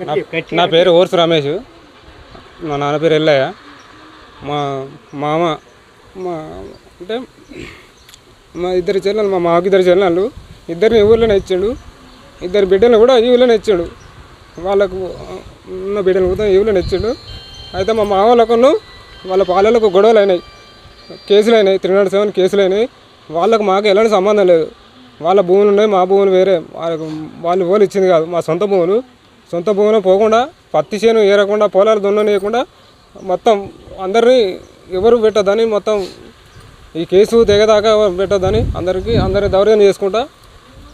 నా- నా పేరు ఓర్సు రమేష్. మా నాన్న పేరు ఎల్లయ్య. మా మామ మా అంటే మా ఇద్దరు చెల్లెలు మా మాకు ఇద్దరు చెల్లెళ్ళు. ఇద్దరిని ఊళ్ళోనే ఇచ్చాడు. ఇద్దరు బిడ్డలు కూడా ఈ ఊళ్ళోనే ఇచ్చాడు. వాళ్ళకు ఉన్న బిడ్డలు కూడా ఈ ఊళ్ళోనే ఇచ్చాడు. అయితే మా మామలకును వాళ్ళ పాలలకు గొడవలు అయినాయి కేసులు అయినాయి త్రీ నాట్ సెవెన్ కేసులు అయినాయి వాళ్ళకు మాకు ఎలాంటి సంబంధం లేదు. వాళ్ళ భూములు ఉన్నాయి మా భూములు వేరే. వాళ్ళకు వాళ్ళు ఓలు ఇచ్చింది కాదు. మా సొంత భూములు. సొంత భూమిలో పోకుండా పత్తి చేను ఏరకుండా పొలాలు దున్ననీయకుండా మొత్తం అందరినీ ఎవరు పెట్టద్దని మొత్తం ఈ కేసు తెగదాకా పెట్టద్దని అందరికీ అందరి దౌర్యం చేసుకుంటా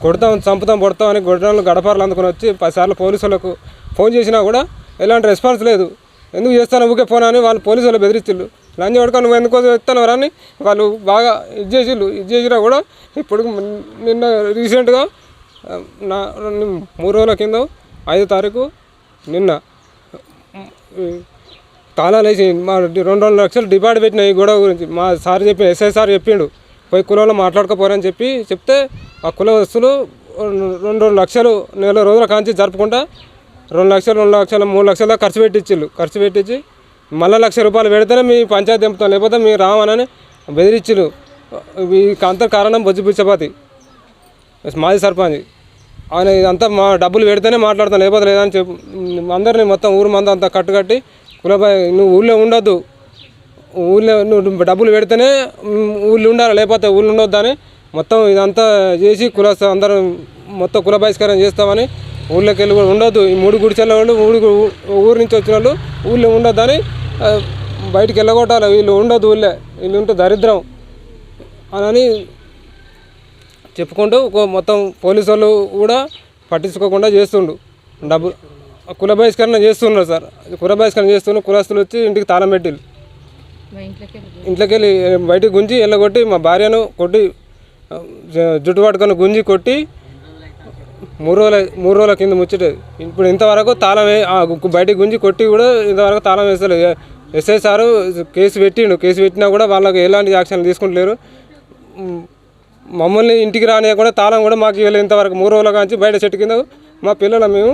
కొడతాం చంపుతాం కొడతాం అని గొడ్డలు గడపారలు అందుకొని వచ్చి పదిసార్లు పోలీసులకు ఫోన్ చేసినా కూడా ఎలాంటి రెస్పాన్స్ లేదు. ఎందుకు చేస్తాను ఊకే ఫోన్ అని వాళ్ళు పోలీసు వాళ్ళు బెదిరిస్తుళ్ళు లంచ్ పడుకొని నువ్వు ఎందుకో చెప్తాను అని వాళ్ళు బాగా ఇది చేసిళ్ళు ఇది చేసినా కూడా ఇప్పుడు నిన్న రీసెంట్గా నా మూడు రోజుల కింద ఐదో తారీఖు నిన్న ఈ తాళాలు వేసి మా రెండు రెండు లక్షలు డిపాజిట్ పెట్టిన ఈ గొడవ గురించి. మా సార్ చెప్పి ఎస్ఐ సార్ చెప్పిండు పోయి కులంలో మాట్లాడుకోపోరని చెప్పి చెప్తే ఆ కుల వస్తువులు రెండు రెండు లక్షలు నెల రోజుల కాంచి జరుపుకుంటా రెండు లక్షలు రెండు లక్షలు మూడు లక్షల దాకా ఖర్చు పెట్టించిళ్ళు ఖర్చు పెట్టించి మళ్ళీ లక్ష రూపాయలు పెడితేనే మీ పంచాయతీ దింపుతాం లేకపోతే మీరు రామనని బెదిరించిళ్ళు ఈ అంత కారణం బొజ్జు పిచ్చపాతి. మాజీ సర్పంచ్. ఆయన ఇదంతా మా డబ్బులు పెడితేనే మాట్లాడతాను లేకపోతే లేదని చెప్పు అందరినీ మొత్తం ఊరు మంది అంతా కట్టుకట్టి కులబాయ్ నువ్వు ఊళ్ళో ఉండొద్దు. ఊళ్ళో నువ్వు డబ్బులు పెడితేనే ఊళ్ళు ఉండాలి లేకపోతే ఊళ్ళో ఉండొద్దు అని మొత్తం ఇదంతా చేసి కుల అందరం మొత్తం కుల బహిష్కారం చేస్తామని ఊళ్ళోకి వెళ్ళి కూడా ఉండొద్దు. ఈ మూడు గుడిచెల వాళ్ళు ఊరు ఊరు నుంచి వచ్చిన వాళ్ళు ఊళ్ళో ఉండొద్దని బయటికి వెళ్ళగొట్టాలి. వీళ్ళు ఉండొద్దు ఊళ్ళే వీళ్ళు ఉంటే దరిద్రం. అని చెప్పుకుంటూ మొత్తం పోలీసు వాళ్ళు కూడా పట్టించుకోకుండా చేస్తుండు. డబ్బు కుల బహిష్కరణ చేస్తున్నారు సార్. కుల బహిష్కరణ చేస్తున్నారు కులస్తులు వచ్చి ఇంటికి తాళం పెట్టిళ్ళు. ఇంట్లోకి వెళ్ళి బయటికి గుంజి వెళ్ళగొట్టి మా భార్యను కొట్టి జుట్టు పట్టుకొని గుంజి కొట్టి మూడు రోజుల మూడు రోజుల కింద ముచ్చటది. ఇప్పుడు ఇంతవరకు తాళం వే బయటికి గుంజి కొట్టి కూడా ఇంతవరకు తాళం వేస్తలేదు. ఎస్ఐ సారు కేసు పెట్టిండు. కేసు పెట్టినా కూడా వాళ్ళకి ఎలాంటి యాక్షన్ తీసుకుంటలేరు. మమ్మల్ని ఇంటికి రానియకుండా తాళం కూడా మాకు ఇవ్వలేదు ఇంతవరకు. మూడు రోజుల కాంచి బయట చెట్టు కింద మా పిల్లలు మేము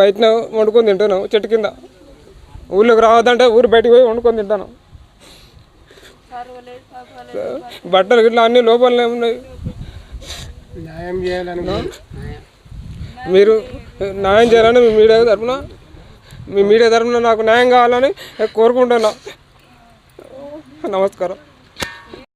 బయటనే వండుకొని తింటున్నాం చెట్టు కింద. ఊళ్ళోకి రావద్దంటే ఊరు బయటికి పోయి వండుకొని తింటాను బట్టలు గిట్ల అన్ని లోపలనే ఉన్నాయి. న్యాయం చేయాలని మీరు న్యాయం చేయాలని మీ మీడియా తరఫున మీ మీడియా తరఫున నాకు న్యాయం కావాలని కోరుకుంటున్నా. నమస్కారం.